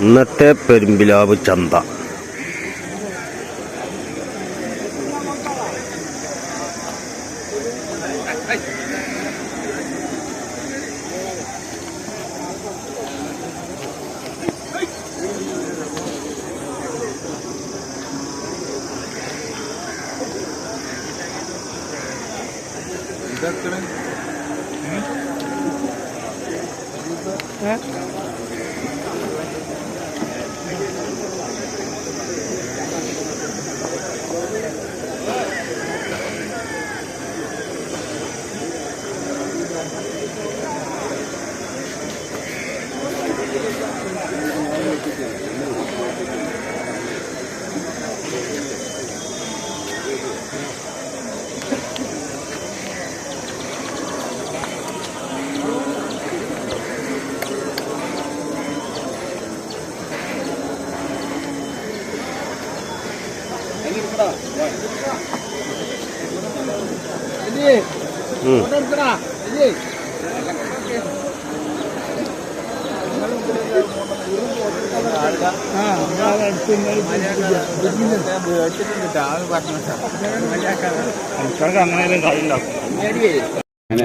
ഇന്നത്തെ പെരുമ്പിലാവ് ചന്ത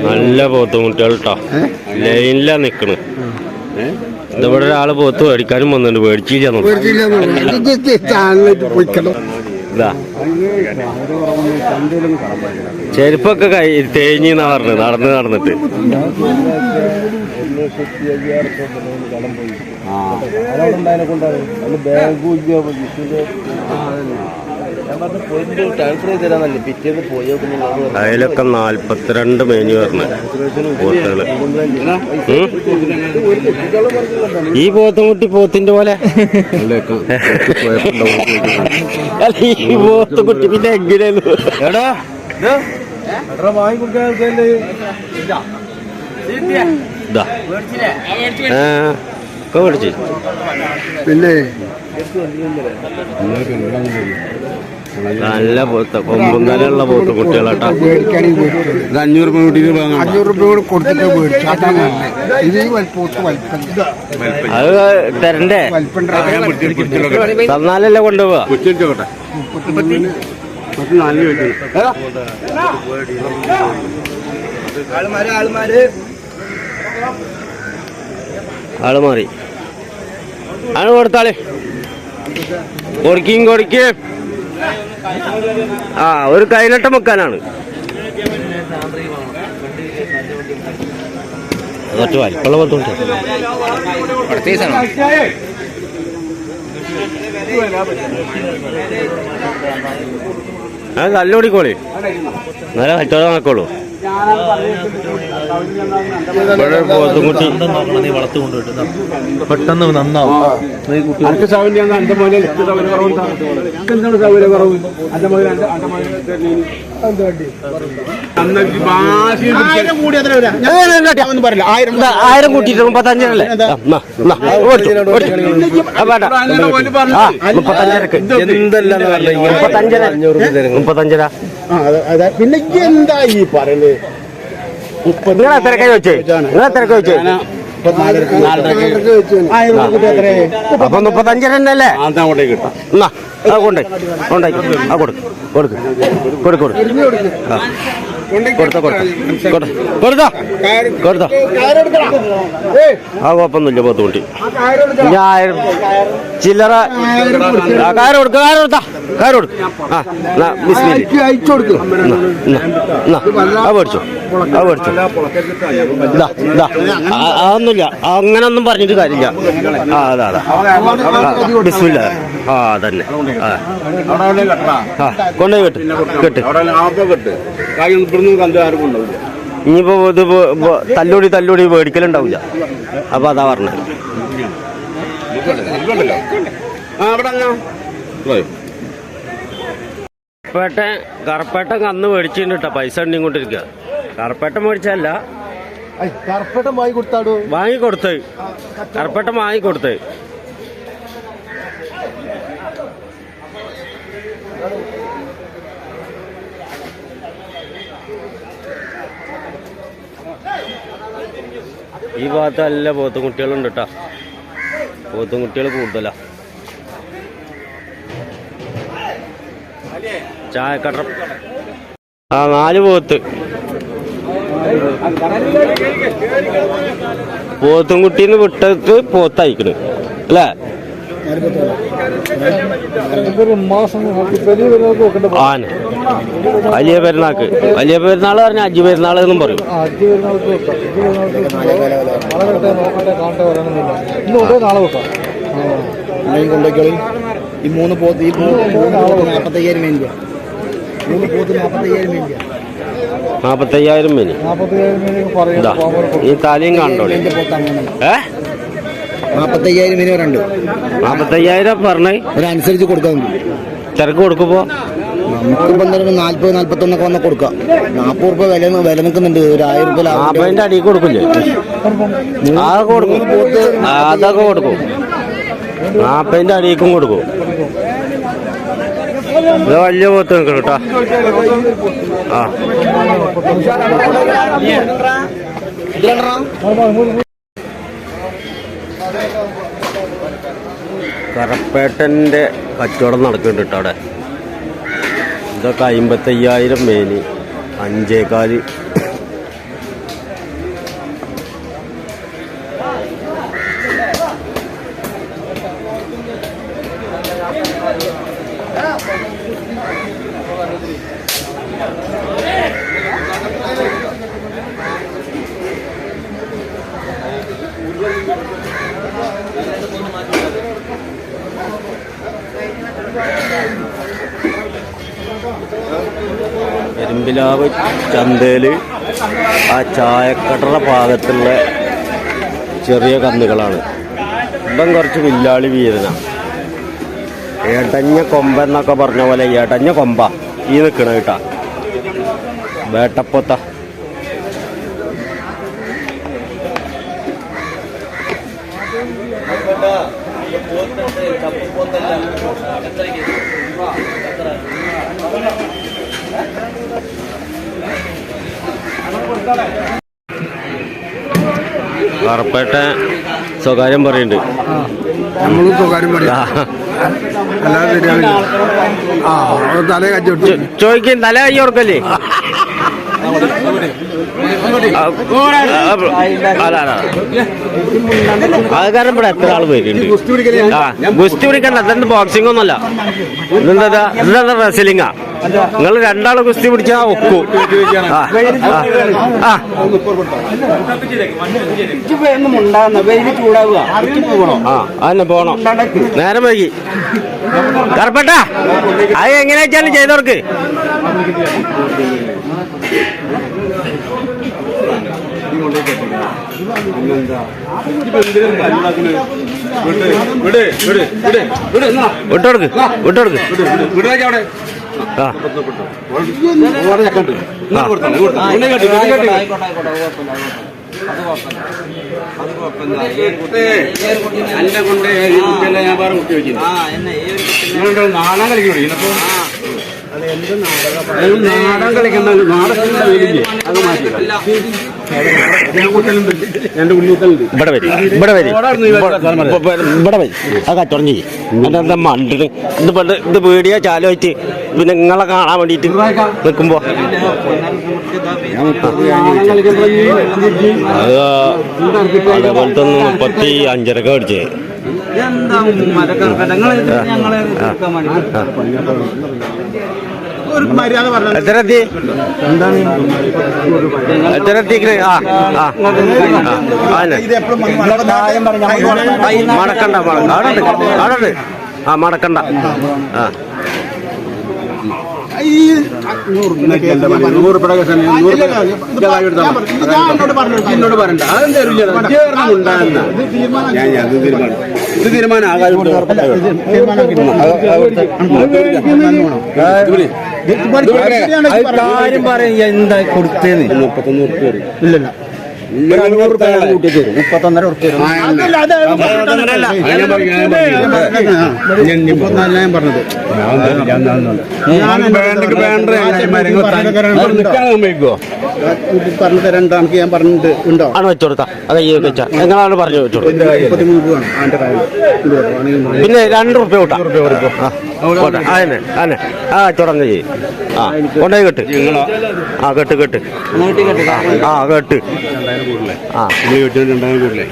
നല്ല പോത്തുമുട്ടികൾ കേട്ടോ ലൈനിലാ നിക്കണ്. ഇതിവിടെ ഒരാൾ പോത്ത് മേടിക്കാനും വന്നിട്ടുണ്ട്. മേടിച്ചില്ല ഇതാ ചെരുപ്പൊക്കെ കൈ തേഞ്ഞിന്നാ പറഞ്ഞത്. നടന്ന് നടന്നിട്ട്. ആ. അതിലൊക്കെ നാൽപ്പത്തിരണ്ട് മേഞ്ഞു പറഞ്ഞു പോത്തുകൾ. ഈ പോത്തും കുട്ടി പോത്തിന്റെ പോലെ? ഈ പോത്തും കുട്ടി പിന്നെ എങ്ങനെയാണ്? പിന്നെ? നല്ല പോത്ത് കൊമ്പുന്നലുള്ള പോത്ത് കുട്ടികളാട്ടാ. ഇത് അഞ്ഞൂറ് രൂപ കൂട്ടി അഞ്ഞൂറ് രൂപ കൂടെ കൊടുത്തിട്ട് മേടിച്ചു അതാണ് നല്ലത് ഇത് ഈ വലിപ്പത്ത് വലിപ്പം അത് തരണ്ടേ? തന്നാലല്ലേ കൊണ്ടുപോവാ പത്ത് നാലിന് ആൾ മാറി. ആണ് കൊടുത്താളെ. കൊടുക്കും കൊടുക്കും ആ ഒരു വെക്കാനാണ് പോത്തുണ്ട് ആ കല്ലോടിക്കോളി നല്ല കച്ചവടം നടക്കുള്ളൂ. ഇവിടെ പോത്തുംകുട്ടി പെട്ടെന്ന് നന്നാവും അനക്ക് സൗകര്യം എന്റെ മോനെ എത്ര സൗകര്യം കുറവുണ്ടാ എന്താണ് സൗകര്യം കുറവ് എന്റെ മോനെ എന്റെ മോനെ ആയിരം കൂട്ടിയിട്ട് മുപ്പത്തഞ്ചല്ലേ മുപ്പത്തഞ്ചരക്ക് പറയുന്നത് നിങ്ങൾ എത്രക്കാ ചോദിച്ചേ നിങ്ങൾ എത്രക്കാ ചോദിച്ചേ കൂട്ടി? അപ്പൊ മുപ്പത്തഞ്ചര കിട്ടാം. എന്നാ ആ കൊണ്ടേ ആ കൊടുക്ക്. കൊടുക്ക്. കൊടുക്ക് കൊടുക്ക്. ആ. കൊടുത്ത കൊടുത്ത. കൊടുത്ത. കൊടുത്ത. കൊടുത്ത. ആ കുഴപ്പമൊന്നുമില്ല പോത്തുകുട്ടി ഇനി ആയിരം ചില്ലറ ആ കയറ് കൊടുക്ക. കാര കൊടുത്താ. കാര കൊടുക്ക. ആ എന്നാ ബിസ്മില്ല ആ മേടിച്ചോ. ആ മേടിച്ചു അതൊന്നുമില്ല. അങ്ങനെ അങ്ങനൊന്നും പറഞ്ഞിട്ട് കാര്യമില്ല. ആ അതാ അതാ. ബിസ്മില്ല. ആ തന്നെ ആ. അവിടെ കെട്ടാ ആ കൊണ്ടുപോയി കെട്ട്. കെട്ട്. ഇനിയിപ്പോ ഇത് തല്ലൂടി തല്ലൂടി മേടിക്കലുണ്ടാവില്ല അപ്പൊ അതാ പറഞ്ഞത്. കറുപ്പേട്ടൻ അങ്ങ് കറുപ്പേട്ട കറുപ്പേട്ട കന്ന് മേടിച്ചിട്ടുണ്ട് കേട്ടോ പൈസ ഉണ്ടെങ്കിൽ കൊണ്ടിരിക്കുക കറുപ്പേട്ട മേടിച്ചല്ല കർപ്പട്ടം വാങ്ങി കൊടുത്താടോ? വാങ്ങിക്കൊടുത്ത് വാങ്ങി കൊടുത്ത്. ഈ ഭാഗത്ത് നല്ല പോത്തും കുട്ടികളുണ്ട് കേട്ടോ പോത്തും കുട്ടികൾ കൂടുതലാ. ചായക്കട്ട ആ നാല് പോത്ത്. പോത്തും കുട്ടീന്ന് വിട്ടത് പോത്തയക്കണ്. അല്ലേ? ആന. വലിയ പെരുന്നാൾക്ക് വലിയ പെരുന്നാൾ പറഞ്ഞ അജി പെരുന്നാൾ എന്നും പറയും. കൊണ്ടോക്കോളി ഈ മൂന്ന് പോത്ത് ഈ മൂന്ന് പോത്ത് നാൽപ്പത്തയ്യായിരം മൂന്ന് പോത്ത് നാൽപ്പത്തയ്യായിരം നാപ്പത്തയ്യായിരം മീന്. ഈ താലിയും കണ്ടോളി. പോത്താണ് ഏ? നാൽപ്പത്തയ്യായിരം മേനി വരണ്ട് നാപ്പത്തയ്യായിരം പറഞ്ഞേ. ഒരനുസരിച്ച് കൊടുക്കാൻ തിരക്ക് കൊടുക്കുമ്പോ? നമുക്കിപ്പോൾ എന്തായാലും നാൽപ്പത് നാൽപ്പത്തൊന്നൊക്കെ വന്ന് കൊടുക്കാം. നാൽപ്പത് റുപ്യ വില വില നിൽക്കുന്നുണ്ട്. ഒരു ആയിരം ലാഭം നാപ്പതിന്റെ അടിയിൽ കൊടുക്കില്ലേ? അതൊക്കെ കൊടുക്കും. ആ, അതൊക്കെ കൊടുക്കും. നാപ്പതിന്റെ അടിയിക്കും കൊടുക്കും. ഇത് വലിയ പോത്ത് നിൽക്കണം കേട്ടോ. ആ. കറപ്പേട്ടന്റെ കച്ചവടം നടക്കുന്നുണ്ട് കേട്ടോ അവിടെ. ഇതൊക്കെ അമ്പത്തയ്യായിരം മേനി. അഞ്ചേകാൽ എരുമ്പിലാവ് ചന്തയിൽ ആ ചായക്കടയുടെ ഭാഗത്തുള്ള ചെറിയ കന്നുകളാണ്. ഇപ്പം കുറച്ച് വില്ലാളി വീരന. ഏട്ടഞ്ഞ കൊമ്പ എന്നൊക്കെ പറഞ്ഞ പോലെ ഏട്ടഞ്ഞ കൊമ്പ ഈ നിൽക്കണ കേട്ടാ. വേട്ടപ്പൊത്ത. കറപ്പേട്ട സ്വകാര്യം പറയുന്നുണ്ട്. നമ്മളും സ്വകാര്യം പറയാം. ആ. അല്ലാതെ ശരിയാവില്ല ആ തല കച്ചവടം ചോ- ചോദിക്കും തല കൈ ഓർക്കല്ലേ അത് കാരണം ഇവിടെ എത്ര ആൾ വരുന്നുണ്ട്. ആ ഗുസ്തി പിടിക്കണ്ട അതെന്ത് ബോക്സിംഗ് ഒന്നുമല്ല. ഇതെന്താ ഇതെന്താ റെസ്ലിംഗാ നിങ്ങൾ രണ്ടാൾ ഗുസ്തി പിടിച്ചാ ഒക്കൂ. അതന്നെ പോണം. നേരം വൈകി. കറപ്പട്ട. അത് എങ്ങനെ വെച്ചാലും ചെയ്തവർക്ക്. വിട്ടോടുക്ക് വിട്ടോടുക്ക് വിട്ടോടുക്ക് എന്റെ കൊണ്ട് ഈ കുട്ടിയല്ല ഞാൻ വേറെ കുട്ടി വെച്ചിരുന്നു നിങ്ങളുടെ നാടൻ കളിക്കൂടി ഇന്നപ്പോ നാടൻ കളിക്കുന്ന നാടകത്തിന്റെ വേദിക്ക് അത് മാറ്റി എന്റെ ഉണ്ണിത്തലുണ്ട് ഇവിടെ വരി ഇവിടെ വരി. ഇവിടെ വരി. ആ കച്ചവടം ചെയ്യ് മണ്ടിന് ഇത് പണ്ട് ഇത് പേടിയാ ചാലുമായിട്ട് പിന്നെ നിങ്ങളെ കാണാൻ വേണ്ടിയിട്ട് നിൽക്കുമ്പോ അത് അതേപോലത്തെ ഒന്ന് മുപ്പത്തി അഞ്ചരക്ക മേടിച്ചേ. എത്ര ആ അതന്നെ മടക്കണ്ട മട- അവിടെ ആ മടക്കണ്ട. ആ. ഇതാ. എന്നോട് പറയണ്ട. ഒരു തീരുമാനം ആകാതെ. കാര്യം പറയാ എന്താ കൊടുത്തേന്ന്? മുപ്പത്തൊന്ന്. ഇല്ലല്ല മുപ്പത്തൊന്നര ഞാൻ പറഞ്ഞത് പറഞ്ഞു തരണ്ട ഞാൻ പറഞ്ഞിട്ട് ഉണ്ടോ? ആണ് വെച്ചോടുത്താ അതെ അത് ഈ വെച്ചാ. നിങ്ങളാണ് പറഞ്ഞു വെച്ചോളൂ. പിന്നെ രണ്ട് റുപ്യ കൂട്ടാം. അതന്നെ അതന്നെ ആ തുറന്ന് ചെയ്യും. ആ കൊണ്ടുപോയി കെട്ട്. ആ കെട്ട് കെട്ട്. ആ കെട്ട്. ആ.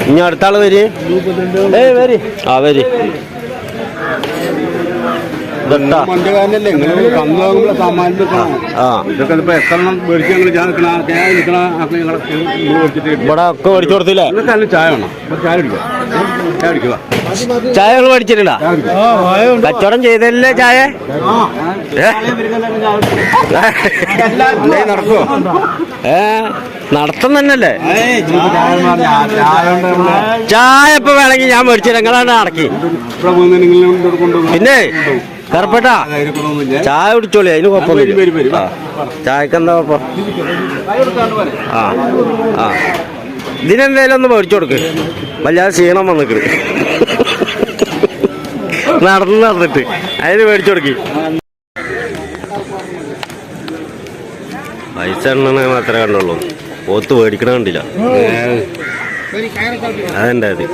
ഇനി അടുത്ത ആൾ വരി ഏയ് വരി. ആ വരി. ഇവിടെ ഒക്കെ മേടിച്ചു കൊടുത്തില്ലേ? ചായ വേണം? ചായ ചായ നിങ്ങൾ മേടിച്ചിട്ടില്ല കച്ചവടം ചെയ്തല്ലേ ചായ? നടക്കോ നടക്കുവോ? ഏ നടത്തം തന്നെയല്ലേ? ചായ ഇപ്പൊ വേണമെങ്കിൽ ഞാൻ മേടിച്ചില്ല നിങ്ങളാണ് അടക്കി. പിന്നെ കറപ്പെട്ടാ ചായ കുടിച്ചോളി അതിന് കുഴപ്പമൊന്നുമില്ല. ചായക്കെന്താ കുഴപ്പം ആ ആ. ഇതിനെന്തേലും ഒന്ന് മേടിച്ചു കൊടുക്ക്. വല്ലാതെ ക്ഷീണം വന്നിട്ട് നടന്ന് നടന്നിട്ട്. അതിന് മേടിച്ചു കൊടുക്കി. പൈസ എണ്ണ മാത്രമേ കണ്ടുള്ളൂ. പോത്ത് മേടിക്കണ കണ്ടില്ല. അതെന്താ അത്